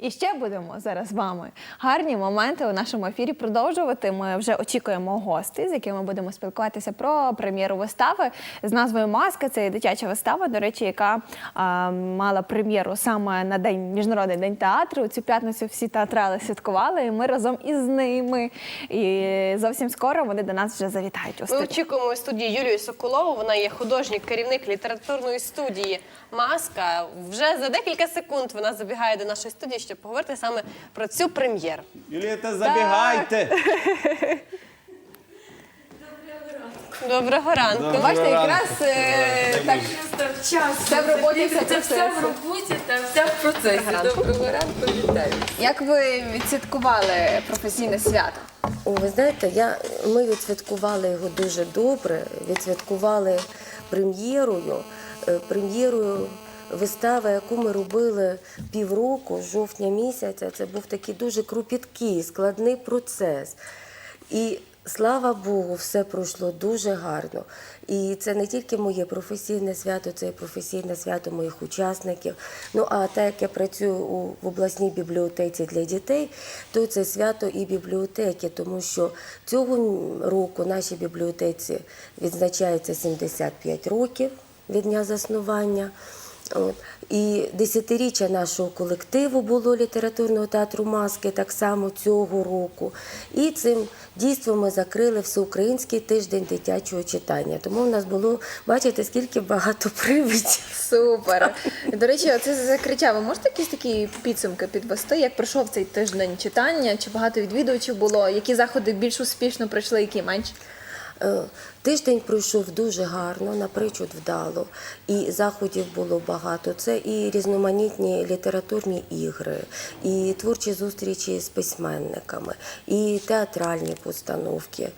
І ще будемо зараз з вами гарні моменти у нашому ефірі продовжувати. Ми вже очікуємо гостей, з якими будемо спілкуватися про прем'єру вистави з назвою Маска. Це дитяча вистава, до речі, яка а, мала прем'єру саме на день міжнародний день театру. Цю п'ятницю всі театрали святкували, і ми разом із ними. І зовсім скоро вони до нас вже завітають у Ми очікуємо студії Юлію Соколову. Вона є художній керівник літературної студії Маска. Вже за декілька секунд вона забігає до нашої студії, щоб поговорити саме про цю прем'єру. Юлієта, забігайте! Доброго ранку. Доброго Бачите, ранку. якраз е, так час. Все в роботі, все Це все процесі. в роботі та все в процесі. Доброго ранку, вітаю. як ви відсвяткували професійне свято? О, ви знаєте, я, ми відсвяткували його дуже добре. Відсвяткували прем'єрою, е, прем'єрою вистави, яку ми робили півроку, жовтня місяця. Це був такий дуже кропіткий, складний процес. І слава Богу, все пройшло дуже гарно. І це не тільки моє професійне свято, це і професійне свято моїх учасників. Ну а так як я працюю у, в обласній бібліотеці для дітей, то це свято і бібліотеки, тому що цього року нашій бібліотеці відзначається 75 років від дня заснування. От. І десятиріччя нашого колективу було літературного театру маски так само цього року. І цим дійством ми закрили всеукраїнський тиждень дитячого читання. Тому в нас було, бачите, скільки багато привидів. Супер. До речі, це закриття. Ви можете якісь такі підсумки підвести? Як пройшов цей тиждень читання? Чи багато відвідувачів було? Які заходи більш успішно пройшли, які менш? Тиждень пройшов дуже гарно, напричуд вдало, і заходів було багато. Це і різноманітні літературні ігри, і творчі зустрічі з письменниками, і театральні постановки.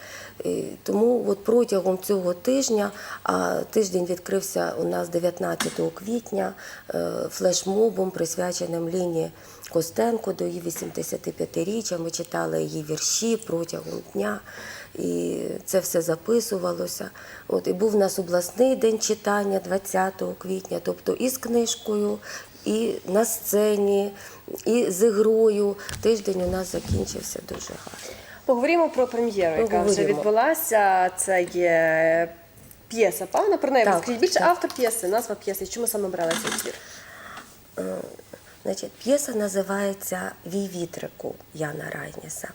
Е, Тому от протягом цього тижня, а тиждень відкрився у нас 19 квітня е, флешмобом, присвяченим Ліні Костенко до її 85-річчя. Ми читали її вірші протягом дня. І це все записувалося. От і був у нас обласний день читання 20 квітня, тобто і з книжкою, і на сцені, і з ігрою. Тиждень у нас закінчився дуже гарно. Поговоримо про прем'єру, яка вже відбулася. Це є п'єса. Певно, про неї розкажіть більше так. автор п'єси, назва п'єси. Чому саме брали цей твір? Значить, п'єса називається Вій вітрику Яна Райніса.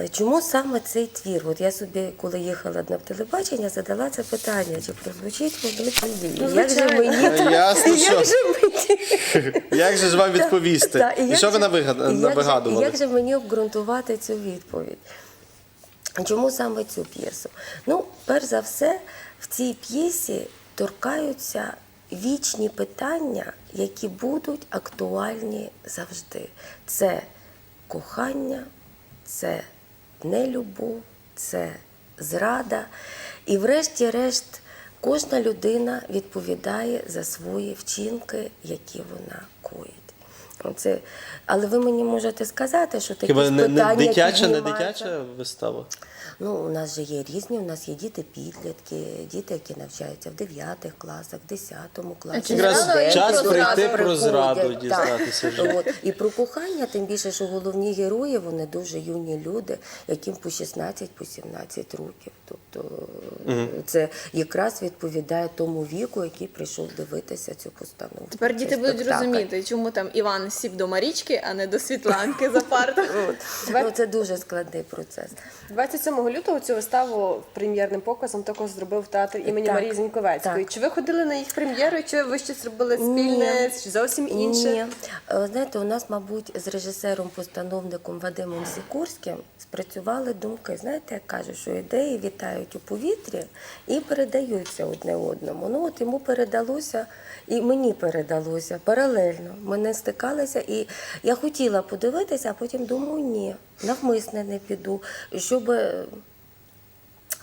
Е, Чому саме цей твір? От я собі, коли їхала на телебачення, задала це питання, чи прозвучить воно чи. Ну, як же мені Ну, ясно, що. як же мені Як же ж вам відповісти? Так, І як що ви же- навига- і як же- навигадували? Як же мені обґрунтувати цю відповідь? Чому саме цю п'єсу? Ну, перш за все, в цій п'єсі торкаються вічні питання, які будуть актуальні завжди. Це кохання, це нелюбов, це зрада. І врешті-решт кожна людина відповідає за свої вчинки, які вона коїть. Оце, але ви мені можете сказати, що такі Хіба не, не питання дитяча, не дитяча вистава? Ну, у нас же є різні. У нас є діти підлітки, діти, які навчаються в 9 класах, в 10 класі. чи Якраз 9 час прийти нас про приходять. зраду Так. дізнатися вже. От. І про кохання, тим більше, що головні герої, вони дуже юні люди, яким по 16, по 17 років. Тобто це якраз відповідає тому віку, який прийшов дивитися цю постанову. Тепер діти будуть спектакль. розуміти, чому там Іван сів до Марічки, а не до Світланки за парту. Ну, це дуже складний процес. 27 лютого цю виставу прем'єрним показом також зробив театр імені Так, Марії Зіньковецької. так. Чи ви ходили на їх прем'єру, чи ви щось робили спільне, чи зовсім інше? Ні. Е, Знаєте, у нас, мабуть, з режисером-постановником Вадимом Сікорським спрацювали думки. Знаєте, як кажуть, що ідеї вітають у повітрі і передаються одне одному. Ну от йому передалося, і мені передалося паралельно. Ми не стикалися, і я хотіла подивитися, а потім думаю, ні, навмисне не піду, щоб. е,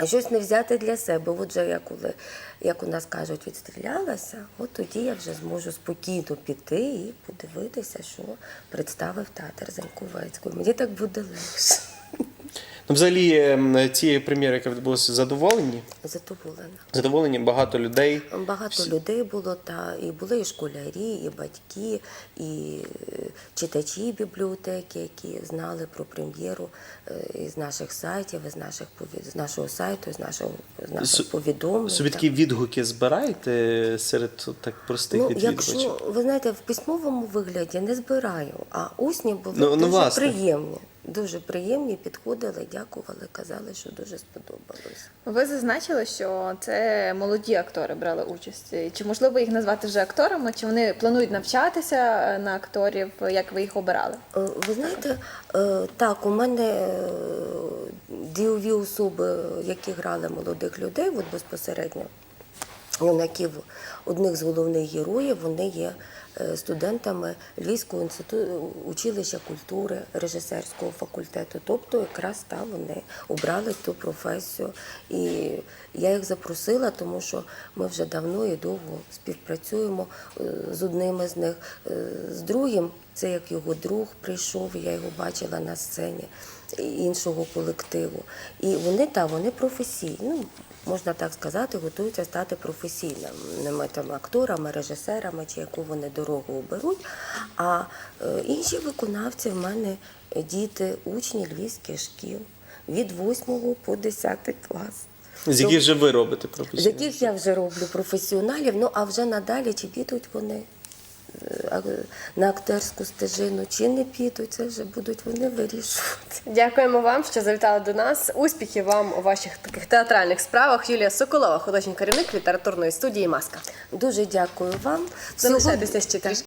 Щось не взяти для себе. Отже, я коли, як у нас кажуть, відстрілялася, от тоді я вже зможу спокійно піти і подивитися, що представив театр Заньковецької. Мені так буде легше. Взагалі, ем, цієї прем'єри, яка відбулася, задоволені? Задоволена. Задоволені багато людей. Багато людей було, та і були і школярі, і батьки, і е, читачі бібліотеки, які знали про прем'єру е, із наших сайтів, із наших з нашого сайту, з нашого з наших Су- повідомлень. Собі такі відгуки збираєте серед так простих Ну, відвідувачів? якщо ви знаєте, в письмовому вигляді не збираю, а усні були Ну, ну, дуже власне. приємні. Дуже приємні, підходили, дякували, казали, що дуже сподобалось. Ви зазначили, що це молоді актори брали участь. Чи можливо їх назвати вже акторами? Чи вони планують навчатися е, на акторів? Як ви їх обирали? Е, Ви знаєте, е, так, у мене е, особи, які грали молодих людей, от безпосередньо, юнаків, одних з головних героїв, вони є е, студентами Львівського інституту училища культури режисерського факультету. Тобто, якраз там вони обрали ту професію. І я їх запросила, тому що ми вже давно і довго співпрацюємо е, з одним із них, Е, з другим. Це як його друг прийшов, я його бачила на сцені іншого колективу. І вони та вони професійні, ну, можна так сказати, готуються стати професійними там акторами, режисерами, чи яку вони дорогу оберуть. А е, інші виконавці в мене діти, учні львівських шкіл від 8 по 10 клас. З яких же ви робите З яких я вже роблю професіоналів, ну а вже надалі чи підуть вони на акторську стежину, чи не підуть, це вже будуть вони вирішувати. Дякуємо вам, що завітали до нас. Успіхів вам у ваших таких театральних справах. Юлія Соколова, художній керівник літературної студії Маска. Дуже дякую вам. Залишайтеся ще трішки.